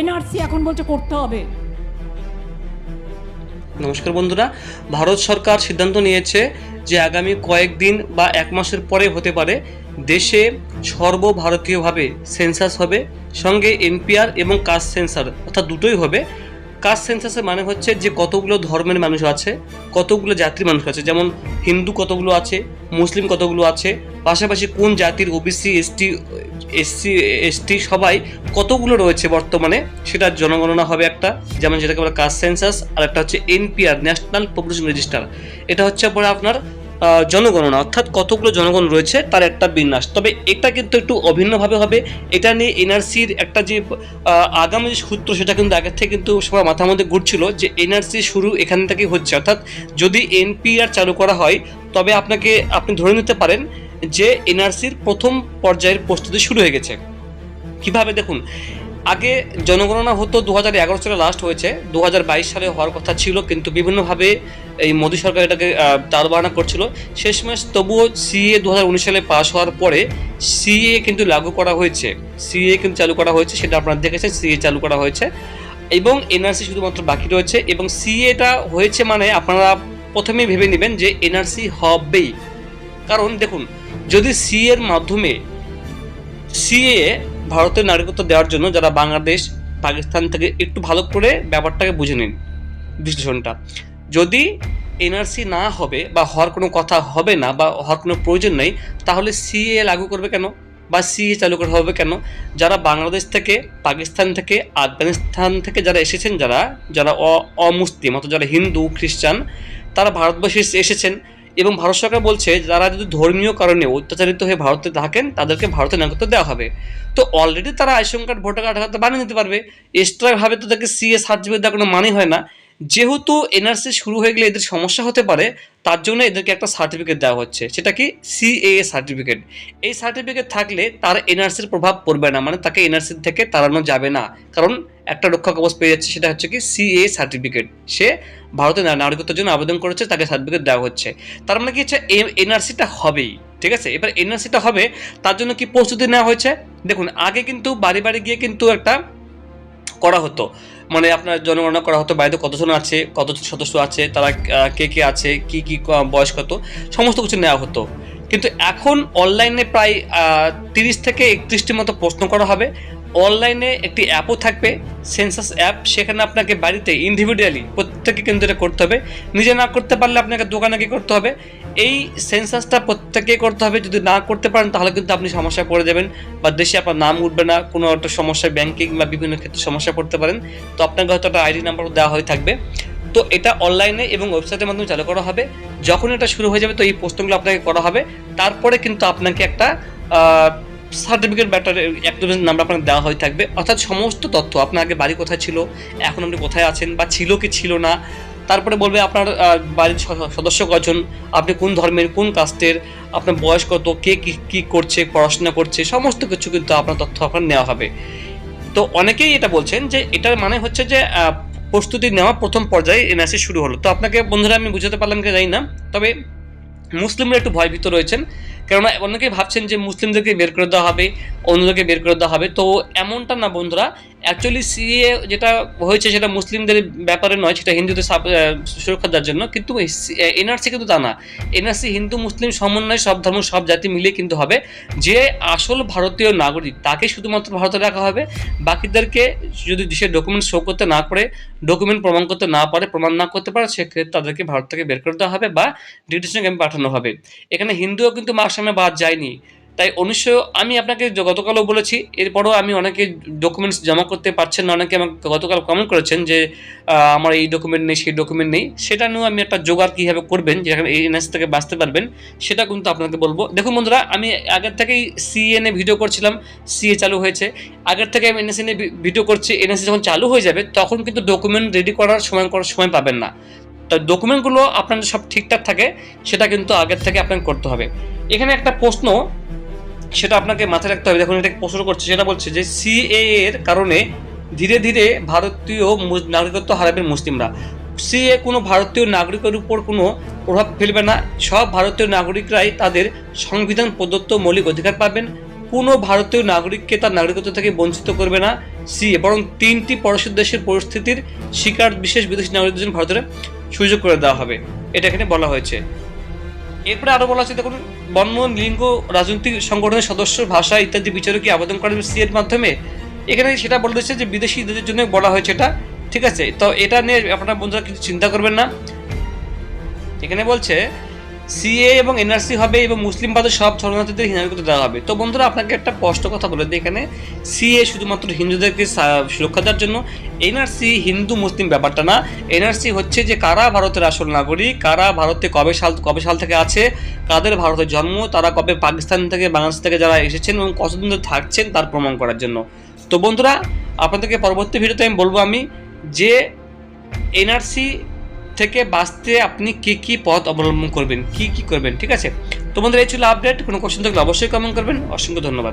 NRC এখন বলছে করতে হবে। নমস্কার বন্ধুরা, ভারত সরকার সিদ্ধান্ত নিয়েছে যে আগামী কয়েকদিন বা এক মাসের পরে হতে পারে দেশে সর্বভারতীয়ভাবে সেন্সাস হবে, সঙ্গে এনপিআর এবং কাস্ট সেন্সার, অর্থাৎ দুটোই হবে। কাস্ট সেন্সাসের মানে হচ্ছে যে কতগুলো ধর্মের মানুষ আছে, কতগুলো জাতির মানুষ আছে। যেমন হিন্দু কতগুলো আছে, মুসলিম কতগুলো আছে, পাশাপাশি কোন জাতির ওবিসি এসটি এসসি এসটি সবাই কতগুলো রয়েছে বর্তমানে সেটা জনগণনা হবে একটা। যেমন যেটাকে বলে কাস্ট সেন্সাস আর একটা হচ্ছে এনপিআর ন্যাশনাল পপুলেশন রেজিস্টার এটা হচ্ছে পরে আপনার জনগণনা, অর্থাৎ কতগুলো জনগণ রয়েছে তার একটা বিন্যাস। তবে এটা কিন্তু একটু অভিন্নভাবে হবে। এটা নিয়ে এনআরসির একটা যে আগামী যে সূত্র, সেটা কিন্তু আগের থেকে কিন্তু সবার মাথার মধ্যে ঘুরছিল যে এনআরসি শুরু এখান থেকেই হচ্ছে। অর্থাৎ যদি এনপিআর চালু করা হয়, তবে আপনাকে, আপনি ধরে নিতে পারেন যে এনআরসির প্রথম পর্যায়ের প্রস্তুতি শুরু হয়ে গেছে। কীভাবে? দেখুন, আগে জনগণনা হতো দু হাজার এগারো সালে লাস্ট হয়েছে। দু হাজার বাইশ সালে হওয়ার কথা ছিল, কিন্তু বিভিন্নভাবে এই মোদী সরকার এটাকে তার বাহানা করছিল। শেষমেশ তবুও সিএ দু হাজার উনিশ সালে পাশ হওয়ার পরে সিএ কিন্তু লাগু করা হয়েছে। সিএ কিন্তু চালু করা হয়েছে, সেটা আপনারা দেখেছেন, সিএ চালু করা হয়েছে। এবং এনআরসি শুধুমাত্র বাকি রয়েছে এবং সিএটা হয়েছে মানে আপনারা প্রথমেই ভেবে নেবেন যে এনআরসি হবেই। কারণ দেখুন, যদি সি এর মাধ্যমে সিএ ভারতের নাগরিকত্ব দেওয়ার জন্য যারা বাংলাদেশ, পাকিস্তান থেকে একটু ভালো করে ব্যাপারটাকে বুঝে নিন, বিশ্লেষণটা। যদি এনআরসি না হবে বা হওয়ার কোনো কথা হবে না বা হওয়ার কোনো প্রয়োজন নেই, তাহলে সিএ লাগু করবে কেন? বা সিএ চালু করা হবে কেন? যারা বাংলাদেশ থেকে, পাকিস্তান থেকে, আফগানিস্তান থেকে যারা এসেছেন, যারা যারা অমুসলিম অর্থাৎ যারা হিন্দু, খ্রিস্টান, তারা ভারতবর্ষে এসেছেন। এবং ভারত সরকার বলছে, যারা যদি ধর্মীয় কারণে অত্যাচারিত হয়ে ভারতে থাকেন, তাদেরকে ভারতের নাগরিকত্ব দেওয়া হবে। তো অলরেডি তারা আইসন কার্ড ভোটার কার্ড বানিয়ে নিতে পারবে। এক্সট্রাভাবে তো তাদেরকে সিএ সার্টিফিকেট দেওয়ার কোনো মানে হয় না। যেহেতু এনআরসি শুরু হয়ে গেলে এদের সমস্যা হতে পারে, তার জন্য এদেরকে একটা সার্টিফিকেট দেওয়া হচ্ছে। সেটা কি? সিএ সার্টিফিকেট এই সার্টিফিকেট থাকলে তার এনআরসির প্রভাব পড়বে না মানে তাকে এনআরসি থেকে তাড়ানো যাবে না। কারণ একটা রক্ষা কবচ পেয়ে যাচ্ছে, সেটা হচ্ছে কি সিএ সার্টিফিকেট সে ভারতের নাগরিকত্বের জন্য আবেদন করেছে, তাকে সার্টিফিকেট দেওয়া হচ্ছে। তার মানে কি হচ্ছে এনআরসিটা হবেই, ঠিক আছে? এবার এনআরসিটা হবে, তার জন্য কি প্রস্তুতি নেওয়া হয়েছে? দেখুন, আগে কিন্তু বাড়ি বাড়ি গিয়ে কিন্তু একটা করা হতো। মানে আপনার জনগণনা করা হতো, বাড়িতে কতজন আছে কত সদস্য আছে, তারা কে কে আছে, কি কি বয়স কত, সমস্ত কিছু নেওয়া হতো। কিন্তু এখন অনলাইনে প্রায় তিরিশ থেকে একত্রিশটির মতো প্রশ্ন করা হবে। অনলাইনে একটি অ্যাপও থাকবে, সেন্সাস অ্যাপ। সেখানে আপনাকে বাড়িতে ইন্ডিভিজুয়ালি প্রত্যেকে কিন্তু এটা করতে হবে। নিজে না করতে পারলে আপনাকে দোকানে গিয়ে করতে হবে। এই সেন্সাসটা প্রত্যেকে করতে হবে। যদি না করতে পারেন, তাহলে কিন্তু আপনি সমস্যায় পড়ে যাবেন বা দেশে আপনার নাম উঠবে না। কোনো একটা সমস্যায় ব্যাংকিং বা বিভিন্ন ক্ষেত্রে সমস্যা পড়তে পারেন। তো আপনাকে হয়তো একটা আইডি নাম্বার দেওয়া হয়ে থাকবে। তো এটা অনলাইনে এবং ওয়েবসাইটের মাধ্যমে চালু করা হবে। যখন এটা শুরু হয়ে যাবে, তো এই প্রশ্নগুলো আপনাকে করা হবে। তারপরে কিন্তু আপনাকে একটা সার্টিফিকেট ব্যাটার অ্যাক্টিভেশন নাম্বার আপনাকে দেওয়া হয়ে থাকবে। অর্থাৎ সমস্ত তথ্য, আপনার আগে বাড়ি কোথায় ছিল, এখন আপনি কোথায় আছেন বা ছিল কি ছিল না, তারপরে বলবে আপনার বাড়ির সদস্য কজন, আপনি কোন ধর্মের, কোন কাস্টের আপনার বয়স কত, কে কী কী করছে, পড়াশোনা করছে, সমস্ত কিছু কিন্তু আপনার তথ্য আপনার নেওয়া হবে। তো অনেকেই এটা বলছেন যে এটার মানে হচ্ছে যে প্রস্তুতি নেওয়া প্রথম পর্যায়ে এনআরসি শুরু হলো। তো আপনাকে বন্ধুরা আমি বুঝাতে পারলাম কি জানি না, তবে মুসলিমরা একটু ভয়ভীত রয়েছেন কেননা অনেকেই ভাবছেন যে মুসলিমদেরকে বের করে দেওয়া হবে, অন্যদেরকে বের করে দেওয়া হবে। তো এমনটা না বন্ধুরা অ্যাকচুয়ালি সিএ যেটা হয়েছে সেটা মুসলিমদের ব্যাপারে নয়, সেটা হিন্দুদের সুরক্ষা দেওয়ার জন্য। কিন্তু এনআরসি কিন্তু তা না। এনআরসি হিন্দু, মুসলিম সমন্বয় সব ধর্ম, সব জাতি মিলিয়ে কিন্তু হবে। যে আসল ভারতীয় নাগরিক, তাকে শুধুমাত্র ভারতে রাখা হবে। বাকিদেরকে যদি দেশের ডকুমেন্ট শো করতে না পারে ডকুমেন্ট প্রমাণ করতে না পারে, প্রমাণ না করতে পারে, সেক্ষেত্রে তাদেরকে ভারত থেকে বের করে দেওয়া হবে বা ডিটেশন ক্যাম্পে পাঠানো হবে। এখানে হিন্দুও কিন্তু মার সামনে বাদ যায়নি। তাই উনিশশো আমি আপনাকে গতকালও বলেছি, এরপরও আমি অনেকে ডকুমেন্টস জমা করতে পারছেন না, অনেকে আমাকে গতকাল কমেন্ট করেছেন যে আমার এই ডকুমেন্ট নেই, সেই ডকুমেন্ট নেই। সেটা নিয়েও আমি একটা জোগাড় কীভাবে করবেন, যেখানে এই এনএস থেকে বাঁচতে পারবেন, সেটা কিন্তু আপনাকে বলব। দেখুন বন্ধুরা, আমি আগের থেকেই সিএনএ ভিডিও করছিলাম সিএ চালু হয়েছে। আগের থেকে আমি এনএসএ নিয়ে ভি- ভিডিও করছি এনএসএ যখন চালু হয়ে যাবে, তখন কিন্তু ডকুমেন্ট রেডি করার সময় করার সময় পাবেন না। তো ডকুমেন্টগুলো আপনার সব ঠিকঠাক থাকে, সেটা কিন্তু আগের থেকে আপনাকে করতে হবে। এখানে একটা প্রশ্ন, সেটা আপনাকে মাথায় রাখতে হবে। দেখুন, এটা প্রশ্ন করছে? সেটা বলছে যে সিএ এর কারণে ধীরে ধীরে ভারতীয় নাগরিকত্ব হারাবেন মুসলিমরা। সিএ কোনো ভারতীয় নাগরিকের উপর কোনো প্রভাব ফেলবে না। সব ভারতীয় নাগরিকরাই তাদের সংবিধান প্রদত্ত মৌলিক অধিকার পাবেন। কোনো ভারতীয় নাগরিককে তার নাগরিকত্ব থেকে বঞ্চিত করবে না। সিএ বরং তিনটি পড়োশী দেশের পরিস্থিতির শিকার বিশেষ বিদেশি নাগরিকদের জন্য ভারতের সুযোগ করে দেওয়া হবে। এটা এখানে বলা হয়েছে। এরপরে আরও বলা হচ্ছে দেখুন বর্ণ লিঙ্গ রাজনৈতিক সংগঠনের সদস্য, ভাষা ইত্যাদি বিচারে কি আবেদন করেন সি এর মাধ্যমে। এখানে সেটা বলে দিচ্ছে যে বিদেশিদের জন্য বলা হয়েছে এটা। ঠিক আছে? তো এটা নিয়ে আপনারা বন্ধুরা কিছু চিন্তা করবেন না। এখানে বলছে সিএ এবং এনআরসি হবে এবং মুসলিম বাদের সব শরণার্থীদের নাগরিকত্ব দেওয়া হবে। তো বন্ধুরা, আপনাকে একটা স্পষ্ট কথা বলে দিই এখানে। সিএ শুধুমাত্র হিন্দুদেরকে সুরক্ষা দেওয়ার জন্য এনআরসি হিন্দু মুসলিম ব্যাপারটা না। এনআরসি হচ্ছে যে কারা ভারতের আসল নাগরিক, কারা ভারতে কবে সাল কবে সাল থেকে আছে, কাদের ভারতের জন্ম, তারা কবে পাকিস্তান থেকে, বাংলাদেশ থেকে যারা এসেছেন এবং কতদিন ধরে থাকছেন তার প্রমাণ করার জন্য। তো বন্ধুরা, আপনাদেরকে পরবর্তী ভিডিওতে আমি বলব আমি যে এনআরসি থেকে বাঁচতে আপনি কি কি পথ অবলম্বন করবেন, কি কি করবেন, ঠিক আছে? তো বন্ধুরা, এই ছিল আপডেট কোনো কোশ্চেন থাকলে অবশ্যই কমেন্ট করবেন। অসংখ্য ধন্যবাদ।